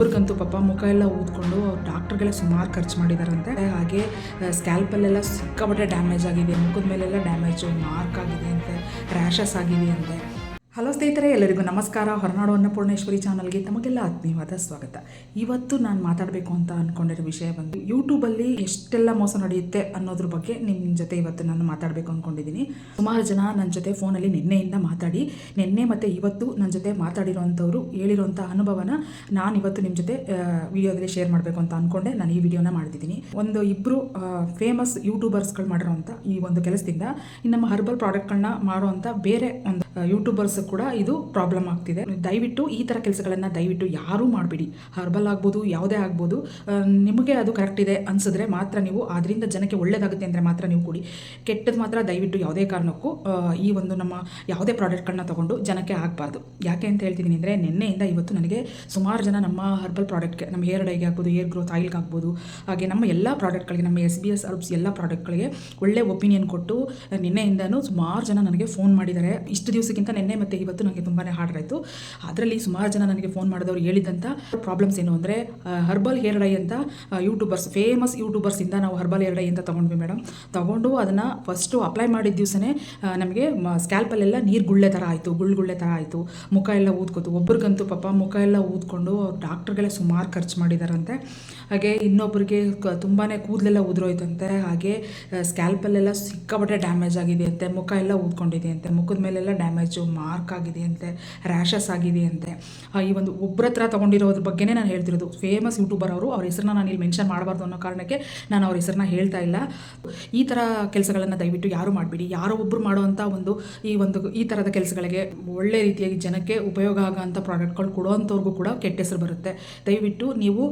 ಅವ್ರಿಗಂತೂ ಪಾಪ ಮುಖ ಎಲ್ಲ ಊದ್ಕೊಂಡು ಡಾಕ್ಟ್ರಿಗೆಲ್ಲ ಸುಮಾರು ಖರ್ಚು ಮಾಡಿದಾರಂತೆ. ಹಾಗೆ ಸ್ಕ್ಯಾಲ್ಪಲ್ಲೆಲ್ಲ ಸಿಕ್ಕಾಪಟ್ಟೆ ಡ್ಯಾಮೇಜ್ ಆಗಿದೆ. ಮುಖದ ಮೇಲೆಲ್ಲ ಡ್ಯಾಮೇಜು ಮಾರ್ಕ್ ಆಗಿದೆ ಅಂತೆ ರ್ಯಾಷಸ್ ಆಗಿದೆ ಅಂತೆ. ಹಲೋ ಸ್ನೇಹಿತರೆ, ಎಲ್ಲರಿಗೂ ನಮಸ್ಕಾರ. ಹೊರನಾಡು ಅನ್ನಪೂರ್ಣೇಶ್ವರಿ ಚಾನಲ್ಗೆ ತಮಗೆಲ್ಲ ಆತ್ಮೀಯವಾದ ಸ್ವಾಗತ. ಇವತ್ತು ನಾನು ಮಾತಾಡಬೇಕು ಅಂತ ಅಂದ್ಕೊಂಡಿರೋ ವಿಷಯ ಬಂದು ಯೂಟ್ಯೂಬಲ್ಲಿ ಎಷ್ಟೆಲ್ಲ ಮೋಸ ನಡೆಯುತ್ತೆ ಅನ್ನೋದ್ರ ಬಗ್ಗೆ ನಿಮ್ಮ ಜೊತೆ ಇವತ್ತು ನಾನು ಮಾತಾಡಬೇಕು ಅಂದ್ಕೊಂಡಿದ್ದೀನಿ ಸುಮಾರು ಜನ ನನ್ನ ಜೊತೆ ಫೋನಲ್ಲಿ ನಿನ್ನೆಯಿಂದ ಮಾತಾಡಿ, ನಿನ್ನೆ ಮತ್ತು ಇವತ್ತು ನನ್ನ ಜೊತೆ ಮಾತಾಡಿರೋವಂಥವ್ರು ಹೇಳಿರುವಂಥ ಅನುಭವನ ನಾನು ಇವತ್ತು ನಿಮ್ಮ ಜೊತೆ ವಿಡಿಯೋದಲ್ಲಿ ಶೇರ್ ಮಾಡಬೇಕು ಅಂತ ಅಂದ್ಕೊಂಡೆ ನಾನು ಈ ವಿಡಿಯೋನ ಮಾಡ್ತಿದ್ದೀನಿ ಒಂದು ಇಬ್ಬರು ಫೇಮಸ್ ಯೂಟ್ಯೂಬರ್ಸ್ಗಳು ಮಾಡಿರೋಂಥ ಈ ಒಂದು ಕೆಲಸದಿಂದ ನಮ್ಮ ಹರ್ಬಲ್ ಪ್ರಾಡಕ್ಟ್ಗಳನ್ನ ಮಾಡುವಂಥ ಬೇರೆ ಒಂದು ಯೂಟ್ಯೂಬರ್ಸ್ ಕೂಡ ಇದು ಪ್ರಾಬ್ಲಮ್ ಆಗ್ತಿದೆ. ದಯವಿಟ್ಟು ಈ ಥರ ಕೆಲಸಗಳನ್ನು ದಯವಿಟ್ಟು ಯಾರೂ ಮಾಡಬೇಡಿ. ಹರ್ಬಲ್ ಆಗ್ಬೋದು, ಯಾವುದೇ ಆಗ್ಬೋದು. ನಿಮಗೆ ಅದು ಕರೆಕ್ಟ್ ಇದೆ ಅನಿಸಿದ್ರೆ ಮಾತ್ರ ನೀವು ಅದರಿಂದ ಜನಕ್ಕೆ ಒಳ್ಳೇದಾಗುತ್ತೆ ಅಂದರೆ ಮಾತ್ರ ನೀವು ಕೊಡಿ. ಕೆಟ್ಟದ್ದು ಮಾತ್ರ ದಯವಿಟ್ಟು ಯಾವುದೇ ಕಾರಣಕ್ಕೂ ಈ ಒಂದು ನಮ್ಮ ಯಾವುದೇ ಪ್ರಾಡಕ್ಟ್ಗಳನ್ನ ತೊಗೊಂಡು ಜನಕ್ಕೆ ಆಗಬಾರ್ದು. ಯಾಕೆ ಅಂತ ಹೇಳ್ತಿದ್ದೀನಿ ಅಂದರೆ ನಿನ್ನೆಯಿಂದ ಇವತ್ತು ನನಗೆ ಸುಮಾರು ಜನ ನಮ್ಮ ಹರ್ಬಲ್ ಪ್ರಾಡಕ್ಟ್ಗೆ ನಮ್ಮ ಹೇರ್ ಡೈಗೆ ಆಗ್ಬೋದು ಏರ್ ಗ್ರೋತ್ ಆಯಿಲ್ಗೆ ಆಗ್ಬೋದು, ಹಾಗೆ ನಮ್ಮ ಎಲ್ಲ ಪ್ರಾಡಕ್ಟ್ಗಳಿಗೆ ನಮ್ಮ ಎಸ್ ಬಿ ಎಸ್ ಅರ್ಬ್ಸ್ ಎಲ್ಲ ಪ್ರಾಡಕ್ಟ್ಗಳಿಗೆ ಒಳ್ಳೆ ಒಪಿನಿಯನ್ ಕೊಟ್ಟು ನಿನ್ನೆಯಿಂದನೂ ಸುಮಾರು ಜನ ನನಗೆ ಫೋನ್ ಮಾಡಿದ್ದಾರೆ. ಇಷ್ಟು ದಿವಸಕ್ಕಿಂತ ನಿನ್ನೆ ಇವತ್ತು ನನಗೆ ತುಂಬಾ ಹಾರ್ಡ್ ಆಯಿತು. ಅದರಲ್ಲಿ ಸುಮಾರು ಜನ ನನಗೆ ಫೋನ್ ಮಾಡಿದವರು ಹೇಳಿದಂಥ ಪ್ರಾಬ್ಲಮ್ಸ್ ಏನು ಅಂದರೆ ಹರ್ಬಲ್ ಹೇರ್ ಡೈ ಅಂತ ಯೂಟ್ಯೂಬರ್ಸ್ ಫೇಮಸ್ ಯೂಟ್ಯೂಬರ್ಸಿಂದ ನಾವು ಹರ್ಬಲ್ ಹೇರ್ ಡೈ ಅಂತ ತೊಗೊಂಡ್ವಿ ಮೇಡಮ್ ತೊಗೊಂಡು ಅದನ್ನು ಫಸ್ಟು ಅಪ್ಲೈ ಮಾಡಿದ ದಿವಸನೇ ನಮಗೆ ಸ್ಕ್ಯಾಲ್ಪಲ್ಲೆಲ್ಲ ನೀರು ಗುಳ್ಳೆ ಥರ ಆಯಿತು ಗುಳ್ಗುಳ್ಳೆ ಥರ ಆಯಿತು. ಮುಖ ಎಲ್ಲ ಊದ್ಕೋತು. ಒಬ್ರಿಗಂತೂ ಪಾಪ ಮುಖ ಎಲ್ಲ ಊದ್ಕೊಂಡು ಡಾಕ್ಟರ್ಗಳೇ ಸುಮಾರು ಖರ್ಚು ಮಾಡಿದಾರಂತೆ. ಹಾಗೆ ಇನ್ನೊಬ್ಬರಿಗೆ ತುಂಬಾ ಕೂದಲೆಲ್ಲ ಉದುರೋಯ್ತಂತೆ. ಹಾಗೆ ಸ್ಕ್ಯಾಲ್ಪಲ್ಲೆಲ್ಲ ಸಿಕ್ಕಾಪಟ್ಟೆ ಡ್ಯಾಮೇಜ್ ಆಗಿದೆ ಅಂತೆ. ಮುಖ ಎಲ್ಲ ಊದ್ಕೊಂಡಿದೆ ಅಂತೆ. ಮುಖದ ಮೇಲೆಲ್ಲ ಡ್ಯಾಮೇಜು ಮಾರ್ಕ್ ಆಗಿದೆ ಅಂತೆ ರ್ಯಾಷಸ್ ಆಗಿದೆ ಅಂತೆ. ಆ, ಈ ಒಂದು ಒಬ್ಬರ ಹತ್ರ ತೊಗೊಂಡಿರೋದ್ರ ಬಗ್ಗೆನೇ ನಾನು ಹೇಳ್ತಿರೋದು. ಫೇಮಸ್ ಯೂಟ್ಯೂಬರ್ ಅವರು ಅವ್ರ ಹೆಸರನ್ನ ನಾನು ಇಲ್ಲಿ ಮೆನ್ಷನ್ ಮಾಡಬಾರ್ದು ಅನ್ನೋ ಕಾರಣಕ್ಕೆ ನಾನು ಅವ್ರ ಹೆಸರನ್ನ ಹೇಳ್ತಾ ಇಲ್ಲ. ಈ ಥರ ಕೆಲಸಗಳನ್ನು ದಯವಿಟ್ಟು ಯಾರು ಮಾಡಬೇಡಿ. ಯಾರೋ ಒಬ್ಬರು ಮಾಡುವಂಥ ಒಂದು ಈ ಒಂದು ಈ ಥರದ ಕೆಲಸಗಳಿಗೆ ಒಳ್ಳೆ ರೀತಿಯಾಗಿ ಜನಕ್ಕೆ ಉಪಯೋಗ ಆಗೋಂಥ ಪ್ರಾಡಕ್ಟ್ಗಳು ಕೊಡೋವಂಥವ್ರಿಗೂ ಕೂಡ ಕೆಟ್ಟ ಹೆಸರು ಬರುತ್ತೆ. ದಯವಿಟ್ಟು ನೀವು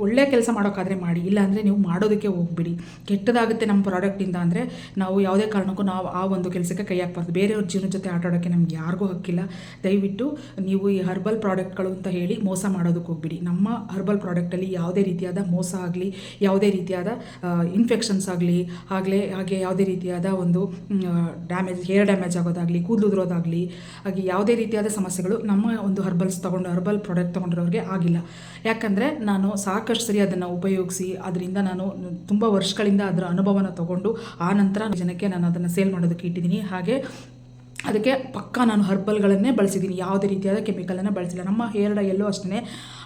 ಒಳ್ಳೆ ಕೆಲಸ ಮಾಡೋಕ್ಕಾದರೆ ಮಾಡಿ ಇಲ್ಲಾಂದರೆ ನೀವು ಮಾಡೋದಕ್ಕೆ ಹೋಗ್ಬಿಡಿ. ಕೆಟ್ಟದಾಗುತ್ತೆ ನಮ್ಮ ಪ್ರಾಡಕ್ಟಿಂದ ಅಂದರೆ ನಾವು ಯಾವುದೇ ಕಾರಣಕ್ಕೂ ನಾವು ಆ ಒಂದು ಕೆಲಸಕ್ಕೆ ಕೈ ಹಾಕ್ಬಾರ್ದು. ಬೇರೆಯವ್ರ ಜೀವನ ಜೊತೆ ಆಟ ಆಡೋಕ್ಕೆ ನಮ್ಗೆ ಯಾರಿಗೂ ಹಕ್ಕಿಲ್ಲ. ದಯವಿಟ್ಟು ನೀವು ಈ ಹರ್ಬಲ್ ಪ್ರಾಡಕ್ಟ್ಗಳು ಅಂತ ಹೇಳಿ ಮೋಸ ಮಾಡೋದಕ್ಕೆ ಹೋಗ್ಬಿಡಿ. ನಮ್ಮ ಹರ್ಬಲ್ ಪ್ರಾಡಕ್ಟಲ್ಲಿ ಯಾವುದೇ ರೀತಿಯಾದ ಮೋಸ ಆಗಲಿ, ಯಾವುದೇ ರೀತಿಯಾದ ಇನ್ಫೆಕ್ಷನ್ಸ್ ಆಗಲಿ, ಆಗಲೇ, ಹಾಗೆ ಯಾವುದೇ ರೀತಿಯಾದ ಒಂದು ಡ್ಯಾಮೇಜ್ ಹೇರ್ ಡ್ಯಾಮೇಜ್ ಆಗೋದಾಗಲಿ, ಕೂದಲು ಉದುರೋದಾಗಲಿ, ಹಾಗೆ ಯಾವುದೇ ರೀತಿಯಾದ ಸಮಸ್ಯೆಗಳು ನಮ್ಮ ಒಂದು ಹರ್ಬಲ್ಸ್ ತೊಗೊಂಡು ಹರ್ಬಲ್ ಪ್ರಾಡಕ್ಟ್ ತೊಗೊಂಡಿರೋರಿಗೆ ಆಗಿಲ್ಲ. ಯಾಕಂದರೆ ನಾನು ಸಾಕಷ್ಟು ಸರಿ ಅದನ್ನು ಉಪಯೋಗಿಸಿ, ಅದರಿಂದ ನಾನು ತುಂಬ ವರ್ಷಗಳಿಂದ ಅದರ ಅನುಭವನ ತೊಗೊಂಡು, ಆ ನಂತರ ಜನಕ್ಕೆ ನಾನು ಅದನ್ನು ಸೇಲ್ ಮಾಡೋದಕ್ಕೆ ಇಟ್ಟಿದ್ದೀನಿ. ಹಾಗೆ ಅದಕ್ಕೆ ಪಕ್ಕಾ ನಾನು ಹರ್ಬಲ್ಗಳನ್ನೇ ಬಳಸಿದ್ದೀನಿ ಯಾವುದೇ ರೀತಿಯಾದ ಕೆಮಿಕಲನ್ನು ಬಳಸಿಲ್ಲ. ನಮ್ಮ ಹೇರ್ ಡೈಯಲ್ಲೂ ಅಷ್ಟೇ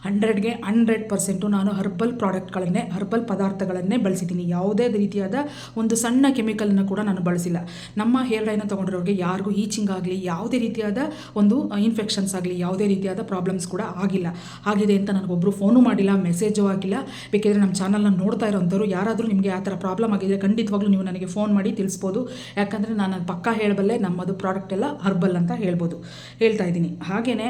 ಹಂಡ್ರೆಡ್ಗೆ ಹಂಡ್ರೆಡ್ ಪರ್ಸೆಂಟು ನಾನು ಹರ್ಬಲ್ ಪ್ರಾಡಕ್ಟ್ಗಳನ್ನೇ ಹರ್ಬಲ್ ಪದಾರ್ಥಗಳನ್ನೇ ಬಳಸಿದ್ದೀನಿ ಯಾವುದೇ ರೀತಿಯಾದ ಒಂದು ಸಣ್ಣ ಕೆಮಿಕಲನ್ನು ಕೂಡ ನಾನು ಬಳಸಿಲ್ಲ. ನಮ್ಮ ಹೇರ್ ಡೈನ ತೊಗೊಂಡಿರೋರಿಗೆ ಯಾರಿಗೂ ಈಚಿಂಗ್ ಆಗಲಿ, ಯಾವುದೇ ರೀತಿಯಾದ ಒಂದು ಇನ್ಫೆಕ್ಷನ್ಸ್ ಆಗಲಿ, ಯಾವುದೇ ರೀತಿಯಾದ ಪ್ರಾಬ್ಲಮ್ಸ್ ಕೂಡ ಆಗಿಲ್ಲ. ಆಗಿದೆ ಅಂತ ನನಗೊಬ್ಬರು ಫೋನು ಮಾಡಿಲ್ಲ ಮೆಸೇಜು ಆಗಿಲ್ಲ ಬೇಕಿದ್ರೆ ನಮ್ಮ ಚಾನಲ್ನ ನೋಡ್ತಾ ಇರೋಂಥವ್ರು, ಯಾರಾದರೂ ನಿಮಗೆ ಆ ಥರ ಪ್ರಾಬ್ಲಮ್ ಆಗಿದೆ ಖಂಡಿತವಾಗ್ಲೂ ನೀವು ನನಗೆ ಫೋನ್ ಮಾಡಿ ತಿಳಿಸ್ಬೋದು. ಯಾಕಂದರೆ ನಾನು ಪಕ್ಕಾ ಹೇಳಬಲ್ಲೆ ನಮ್ಮದು ಪ್ರಾಡಕ್ಟ್ ಎಲ್ಲ ಹರ್ಬಲ್ ಅಂತ ಹೇಳ್ಬೋದು. ಹೇಳ್ತಾ ಇದ್ದೀನಿ. ಹಾಗೆಯೇ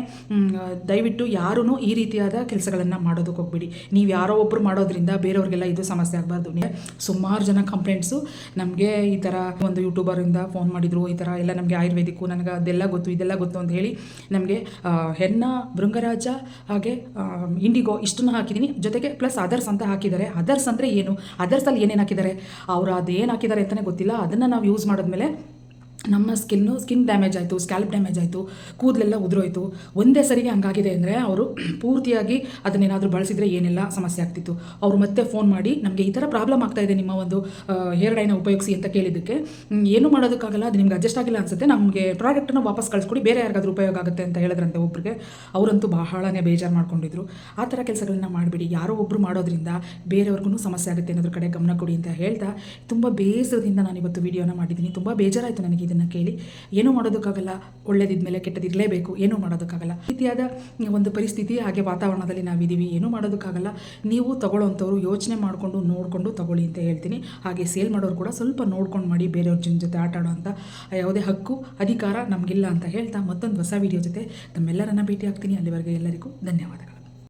ದಯವಿಟ್ಟು ಯಾರೂ ಈ ರೀತಿಯಾದ ಕೆಲಸಗಳನ್ನು ಮಾಡೋದಕ್ಕೆ ಹೋಗ್ಬಿಡಿ. ನೀವು ಯಾರೋ ಒಬ್ಬರು ಮಾಡೋದ್ರಿಂದ ಬೇರೆಯವ್ರಿಗೆಲ್ಲ ಇದು ಸಮಸ್ಯೆ ಆಗಬಾರ್ದು. ಸುಮಾರು ಜನ ಕಂಪ್ಲೇಂಟ್ಸು ನಮಗೆ ಈ ಥರ ಒಂದು ಯೂಟ್ಯೂಬರಿಂದ ಫೋನ್ ಮಾಡಿದರು, ಈ ಥರ ಎಲ್ಲ ನಮಗೆ ಆಯುರ್ವೇದಿಕ್ಕು ನನಗೆ ಅದೆಲ್ಲ ಗೊತ್ತು, ಇದೆಲ್ಲ ಗೊತ್ತು ಅಂತ ಹೇಳಿ ನಮಗೆ ಹೆನ್ನ ಭೃಂಗರಾಜ ಹಾಗೆ ಇಂಡಿಗೋ ಇಷ್ಟನ್ನು ಹಾಕಿದ್ದೀನಿ. ಜೊತೆಗೆ ಪ್ಲಸ್ ಅದರ್ಸ್ ಅಂತ ಹಾಕಿದ್ದಾರೆ. ಅದರ್ಸ್ ಅಂದರೆ ಏನು? ಅದರ್ಸಲ್ಲಿ ಏನೇನು ಹಾಕಿದ್ದಾರೆ? ಅವರು ಅದೇನು ಹಾಕಿದ್ದಾರೆ ಅಂತಲೇ ಗೊತ್ತಿಲ್ಲ. ಅದನ್ನು ನಾವು ಯೂಸ್ ಮಾಡಿದ್ಮೇಲೆ ನಮ್ಮ ಸ್ಕಿನ್ನು ಸ್ಕಿನ್ ಡ್ಯಾಮೇಜ್ ಆಯಿತು ಸ್ಕ್ಯಾಲ್ಪ್ ಡ್ಯಾಮೇಜ್ ಆಯಿತು, ಕೂದಲೆಲ್ಲ ಉದುರೋಯ್ತು. ಒಂದೇ ಸರಿಗೆ ಹಂಗಾಗಿದೆ ಅಂದರೆ ಅವರು ಪೂರ್ತಿಯಾಗಿ ಅದನ್ನೇನಾದರೂ ಬಳಸಿದರೆ ಏನೆಲ್ಲ ಸಮಸ್ಯೆ ಆಗ್ತಿತ್ತು. ಅವರು ಮತ್ತೆ ಫೋನ್ ಮಾಡಿ, ನಮಗೆ ಈ ಥರ ಪ್ರಾಬ್ಲಮ್ ಆಗ್ತಾ ಇದೆ ನಿಮ್ಮ ಒಂದು ಹೇರ್ ಡೈನ ಉಪಯೋಗಿಸಿ ಅಂತ ಕೇಳಿದ್ದಕ್ಕೆ ಏನು ಮಾಡೋದಕ್ಕಾಗಲ್ಲ, ಅದು ನಿಮ್ಗೆ ಅಡ್ಜಸ್ಟ್ ಆಗಿಲ್ಲ ಅನ್ಸುತ್ತೆ. ನಮಗೆ ಪ್ರಾಡಕ್ಟನ್ನು ವಾಪಸ್ ಕಳಿಸ್ಕೊಡಿ, ಬೇರೆ ಯಾರಿಗಾದ್ರೂ ಉಪಯೋಗ ಆಗುತ್ತೆ ಅಂತ ಹೇಳಿದ್ರಂತೆ ಒಬ್ರಿಗೆ. ಅವರಂತೂ ಬಹಳನೇ ಬೇಜಾರು ಮಾಡ್ಕೊಂಡಿದ್ರು. ಆ ಥರ ಕೆಲಸಗಳನ್ನ ಮಾಡಿಬಿಡಿ. ಯಾರೋ ಒಬ್ಬರು ಮಾಡೋದ್ರಿಂದ ಬೇರೆಯವ್ರಿಗೂ ಸಮಸ್ಯೆ ಆಗುತ್ತೆ ಅನ್ನೋದ್ರ ಕಡೆ ಗಮನ ಕೊಡಿ ಅಂತ ಹೇಳ್ತಾ, ತುಂಬ ಬೇಸರದಿಂದ ನಾನು ಇವತ್ತು ವೀಡಿಯೋನ ಮಾಡಿದ್ದೀನಿ. ತುಂಬ ಬೇಜಾರಾಯಿತು ನನಗೆ ಇದನ್ನು ಕೇಳಿ, ಏನೂ ಮಾಡೋದಕ್ಕಾಗಲ್ಲ, ಒಳ್ಳೇದಿದ್ಮೇಲೆ ಕೆಟ್ಟದಿರಲೇಬೇಕು, ಏನೂ ಮಾಡೋದಕ್ಕಾಗಲ್ಲ. ರೀತಿಯಾದ ಒಂದು ಪರಿಸ್ಥಿತಿ, ಹಾಗೆ ವಾತಾವರಣದಲ್ಲಿ ನಾವಿದ್ದೀವಿ, ಏನೂ ಮಾಡೋದಕ್ಕಾಗಲ್ಲ. ನೀವು ತಗೊಳ್ಳೋಂಥವ್ರು ಯೋಚನೆ ಮಾಡಿಕೊಂಡು, ನೋಡಿಕೊಂಡು ತಗೊಳ್ಳಿ ಅಂತ ಹೇಳ್ತೀನಿ. ಹಾಗೆ ಸೇಲ್ ಮಾಡೋರು ಕೂಡ ಸ್ವಲ್ಪ ನೋಡ್ಕೊಂಡು ಮಾಡಿ, ಬೇರೆಯವ್ರ ಜನ ಜೊತೆ ಆಟ ಆಡೋಂಥ ಯಾವುದೇ ಹಕ್ಕು, ಅಧಿಕಾರ ನಮಗಿಲ್ಲ ಅಂತ ಹೇಳ್ತಾ ಮತ್ತೊಂದು ಹೊಸ ವಿಡಿಯೋ ಜೊತೆ ತಮ್ಮೆಲ್ಲರನ್ನ ಭೇಟಿ ಆಗ್ತೀನಿ ಅಲ್ಲಿವರೆಗೆ ಎಲ್ಲರಿಗೂ ಧನ್ಯವಾದಗಳು.